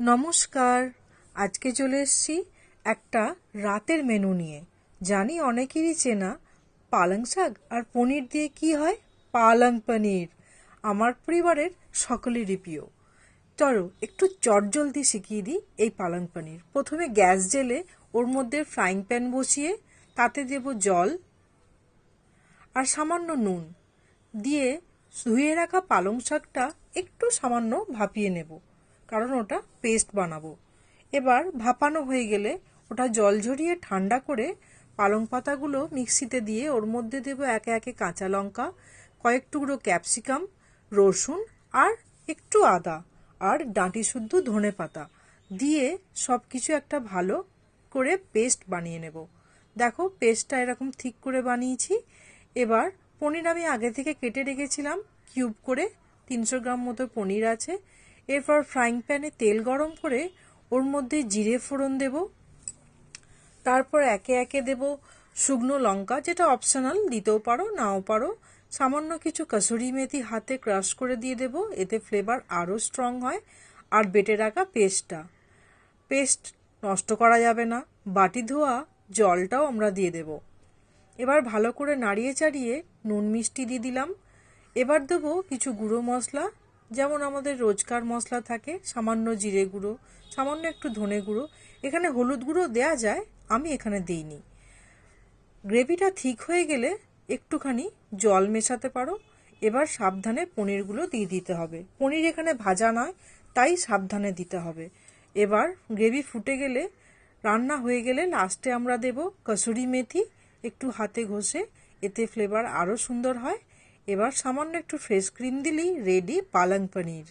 নমস্কার। আজকে চলে এসেছি একটা রাতের মেনু নিয়ে। জানি অনেকেরই চেনা পালং শাক আর পনির দিয়ে কি হয়? পালং পনির, আমার পরিবারের সকলেরই প্রিয়। চলো একটু চটজলদি শিখিয়ে দিই এই পালং পনির। প্রথমে গ্যাস জেলে ওর মধ্যে ফ্রাইং প্যান বসিয়ে তাতে দেব জল আর সামান্য নুন। দিয়ে ধুয়ে রাখা পালং শাকটা একটু সামান্য ভাপিয়ে নেব। কারণ ওটা পেস্ট বানাবো। এবার ভাপানো হয়ে গেলে ওটা জল ঝরিয়ে ঠান্ডা করে পালং পাতাগুলো মিক্সিতে দিয়ে ওর মধ্যে দেব একে একে কাঁচা লঙ্কা, কয়েক টুকরো ক্যাপসিকাম, রসুন আর একটু আদা আর ডাঁটি শুদ্ধ ধনে পাতা দিয়ে সব কিছু একটা ভালো করে পেস্ট বানিয়ে নেব। দেখো পেস্টটা এরকম ঠিক করে বানিয়েছি। এবার পনির আমি আগে থেকে কেটে রেখেছিলাম। কিউব করে তিনশো গ্রাম মতো পনির আছে। এরপর ফ্রাইং প্যানে তেল গরম করে ওর মধ্যে জিরে ফোড়ন দেব। তারপর একে একে দেব শুকনো লঙ্কা, যেটা অপশনাল দিতেও পারো, নাও পারো। সামান্য কিছু কসুরি মেথি হাতে ক্রাশ করে দিয়ে দেব, এতে ফ্লেভার আরও স্ট্রং হয় আর বেটে রাখা পেস্টটা পেস্ট নষ্ট করা যাবে না, বাটি ধোয়া, জলটাও আমরা দিয়ে দেব। এবার ভালো করে নাড়িয়ে চাড়িয়ে নুন মিষ্টি দিয়ে দিলাম। এবার দেবো কিছু গুঁড়ো মশলা যেমন আমাদের রোজকার মশলা থাকে, সামান্য জিরে গুঁড়ো, সামান্য একটু ধনে গুঁড়ো। এখানে হলুদ গুঁড়ো দেয়া যায়, আমি এখানে দিইনি। গ্রেভিটা ঠিক হয়ে গেলে একটুখানি জল মেশাতে পারো। এবার সাবধানে পনিরগুলো দিয়ে দিতে হবে। পনির এখানে ভাজা নয়, তাই সাবধানে দিতে হবে। এবার গ্রেভি ফুটে গেলে, রান্না হয়ে গেলে লাস্টে আমরা দেব কসুরি মেথি। একটু হাতে ঘষে, এতে ফ্লেভার আরও সুন্দর হয়। এবার সামান্য একটু ফ্রেশ ক্রিম দিলেই রেডি পালং পনির।